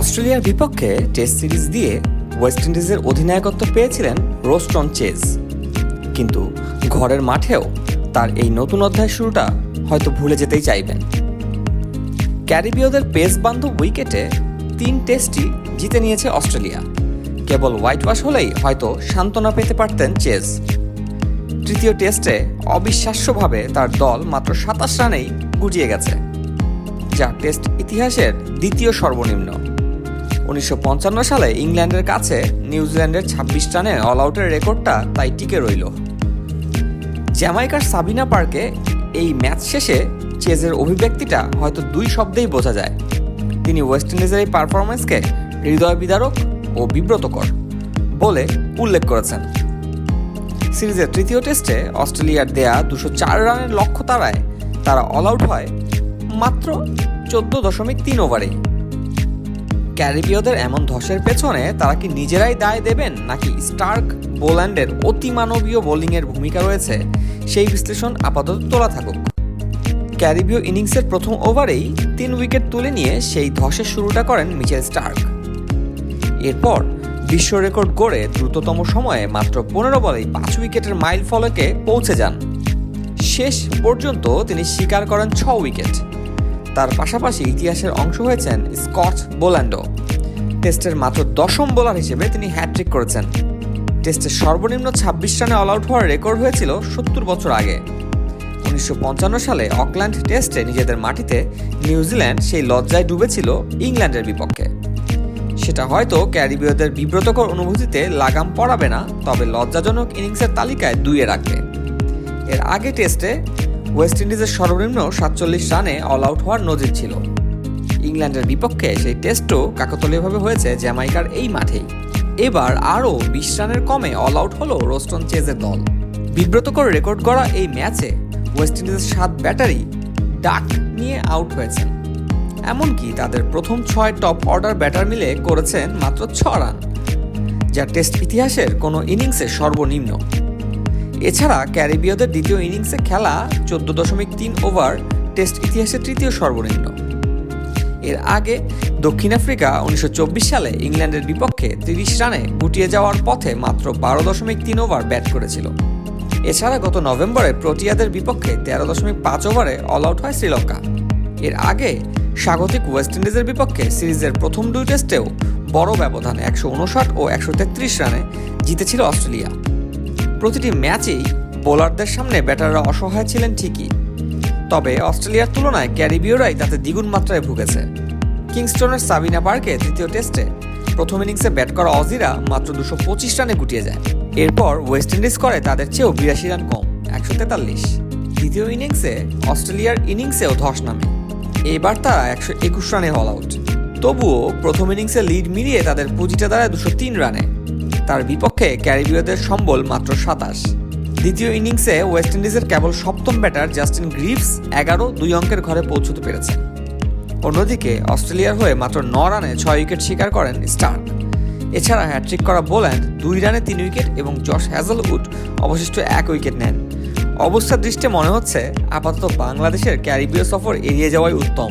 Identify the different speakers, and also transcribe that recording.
Speaker 1: অস্ট্রেলিয়ার বিপক্ষে test series দিয়ে ওয়েস্ট ইন্ডিজের অধিনায়কত্ব পেয়েছিলেন রোস্টন চেজ। কিন্তু ঘরের মাঠেও তার এই নতুন অধ্যায় শুরুটা হয়তো ভুলে যেতেই চাইবেন। ক্যারিবীয়দের পেস বান্ধব উইকেটে তিন টেস্টই জিতে নিয়েছে অস্ট্রেলিয়া। কেবল হোয়াইট ওয়াশ হলেই হয়তো সান্ত্বনা পেতে পারতেন চেজ। তৃতীয় টেস্টে অবিশ্বাস্যভাবে তার দল মাত্র সাতাশ রানেই গুটিয়ে গেছে। যা টেস্ট ইতিহাসের দ্বিতীয় সর্বনিম্ন। উনিশশো পঞ্চান্ন সালে ইংল্যান্ডের কাছে নিউজিল্যান্ডের ছাব্বিশ রানে অল আউটের রেকর্ডটা তাই টিকে রইল। জ্যামাইকার সাবিনা পার্কে এই ম্যাচ শেষে চেজের অভিব্যক্তিটা হয়তো দুই শব্দেই বোঝা যায়। তিনি ওয়েস্ট ইন্ডিজের এই পারফরমেন্সকে হৃদয় বিদারক ও বিব্রতকর বলে উল্লেখ করেছেন। সিরিজের তৃতীয় টেস্টে অস্ট্রেলিয়ার দেয়া দুশো চার রানের লক্ষ্য তাড়ায় তারা অল আউট হয় মাত্র চোদ্দ দশমিক তিন ওভারেই। ক্যারিবীয়দের এমন ধসের পেছনে তারা কি নিজেরাই দায় দেবেন, নাকি স্টার্ক বোল্যান্ডের অতিমানবীয় বোলিংয়ের ভূমিকা রয়েছে? সেই বিশ্লেষণ আপাতত তোলা থাকুক। ক্যারিবীয় ইনিংসের প্রথম ওভারেই তিন উইকেট তুলে নিয়ে সেই ধসের শুরুটা করেন মিচেল স্টার্ক। এরপর বিশ্ব রেকর্ড গড়ে দ্রুততম সময়ে মাত্র পনেরো বলেই পাঁচ উইকেটের মাইল ফলকে পৌঁছে যান। শেষ পর্যন্ত তিনি স্বীকার করেন ছ উইকেট। তার পাশাপাশি ইতিহাসের অংশ হয়েছেন স্কট বোল্যান্ডো। টেস্টের মাত্র দশম বোলার হিসেবে তিনি হ্যাট্রিক করেছেন। টেস্টের সর্বনিম্ন ছাব্বিশ রানে অল আউট হওয়ার রেকর্ড হয়েছিল সত্তর বছর আগে। উনিশশো পঞ্চান্ন সালে অকল্যান্ড টেস্টে নিজেদের মাটিতে নিউজিল্যান্ড সেই লজ্জায় ডুবেছিল ইংল্যান্ডের বিপক্ষে। সেটা হয়তো ক্যারিবীয়দের বিব্রতকর অনুভূতিতে লাগাম পড়াবে না, তবে লজ্জাজনক ইনিংসের তালিকায় দুইয়ে রাখবে। এর আগে টেস্টে ওয়েস্ট ইন্ডিজের সর্বনিম্ন সাতচল্লিশ রানে অল আউট হওয়ার নজির ছিল। ইংল্যান্ডের বিপক্ষে সেই টেস্টও কাকতলীয়ভাবে হয়েছে জ্যামাইকার এই মাঠেই। এবার আরও বিশ রানের কমে অল আউট হলো রোস্টন চেজের দল। বিব্রতকর রেকর্ড করা এই ম্যাচে ওয়েস্ট ইন্ডিজের সাত ব্যাটারি ডাক নিয়ে আউট হয়েছেন। এমনকি তাদের প্রথম ছয় টপ অর্ডার ব্যাটার মিলে করেছেন মাত্র ছ রান, যা টেস্ট ইতিহাসের কোনো ইনিংসে সর্বনিম্ন। এছাড়া ক্যারিবীয়দের দ্বিতীয় ইনিংসে খেলা চোদ্দ দশমিক তিন ওভার টেস্ট ইতিহাসের তৃতীয় সর্বনিম্ন। এর আগে দক্ষিণ আফ্রিকা উনিশশো চব্বিশ সালে ইংল্যান্ডের বিপক্ষে তিরিশ রানে গুটিয়ে যাওয়ার পথে মাত্র বারো দশমিক তিন ওভার ব্যাট করেছিল। এছাড়া গত নভেম্বরে প্রোটিয়াদের বিপক্ষে তেরো দশমিক পাঁচ ওভারে অল আউট হয় শ্রীলঙ্কা। এর আগে স্বাগতিক ওয়েস্ট ইন্ডিজের বিপক্ষে সিরিজের প্রথম দুই টেস্টেও বড় ব্যবধানে একশো উনষাট ও একশো তেত্রিশ রানে জিতেছিল অস্ট্রেলিয়া। প্রতিটি ম্যাচেই বোলারদের সামনে ব্যাটাররা অসহায় ছিলেন ঠিকই। তবে অস্ট্রেলিয়ার তুলনায় ক্যারিবীয়রাই তাতে দ্বিগুণ মাত্রায় ভুগেছে। কিংস্টনের সাবিনা পার্কে তৃতীয় টেস্টে প্রথম ইনিংসে ব্যাট করা অজিরা মাত্র দুশো পঁচিশ রানে গুটিয়ে যায়। এরপর ওয়েস্ট ইন্ডিজ করে তাদের চেয়েও বিরাশি রান কম, একশো তেতাল্লিশ। দ্বিতীয় ইনিংসে অস্ট্রেলিয়ার ইনিংসেও ধস নামে। এবার তারা একশো একুশ রানে অল আউট। তবুও প্রথম ইনিংসে লিড মিলিয়ে তাদের পুঁজিটা দাঁড়ায় দুশো তিন রানে। তার বিপক্ষে ক্যারিবীয়দের সম্বল মাত্র সাতাশ। দ্বিতীয় ইনিংসে ওয়েস্ট ইন্ডিজের কেবল সপ্তম ব্যাটার জাস্টিন গ্রিভস এগারো, দুই অঙ্কের ঘরে পৌঁছতে পেরেছে অন্যদিকে অস্ট্রেলিয়ার হয়ে মাত্র ন রানে ছয় উইকেট শিকার করেন স্টার্ক। এছাড়া হ্যাট্রিক করা বোল্যান্ড দুই রানে তিন উইকেট এবং জশ হ্যাজলউড অবশিষ্ট এক উইকেট নেন। অবস্থার দৃষ্টে মনে হচ্ছে আপাতত বাংলাদেশের ক্যারিবীয় সফর এড়িয়ে যাওয়াই উত্তম।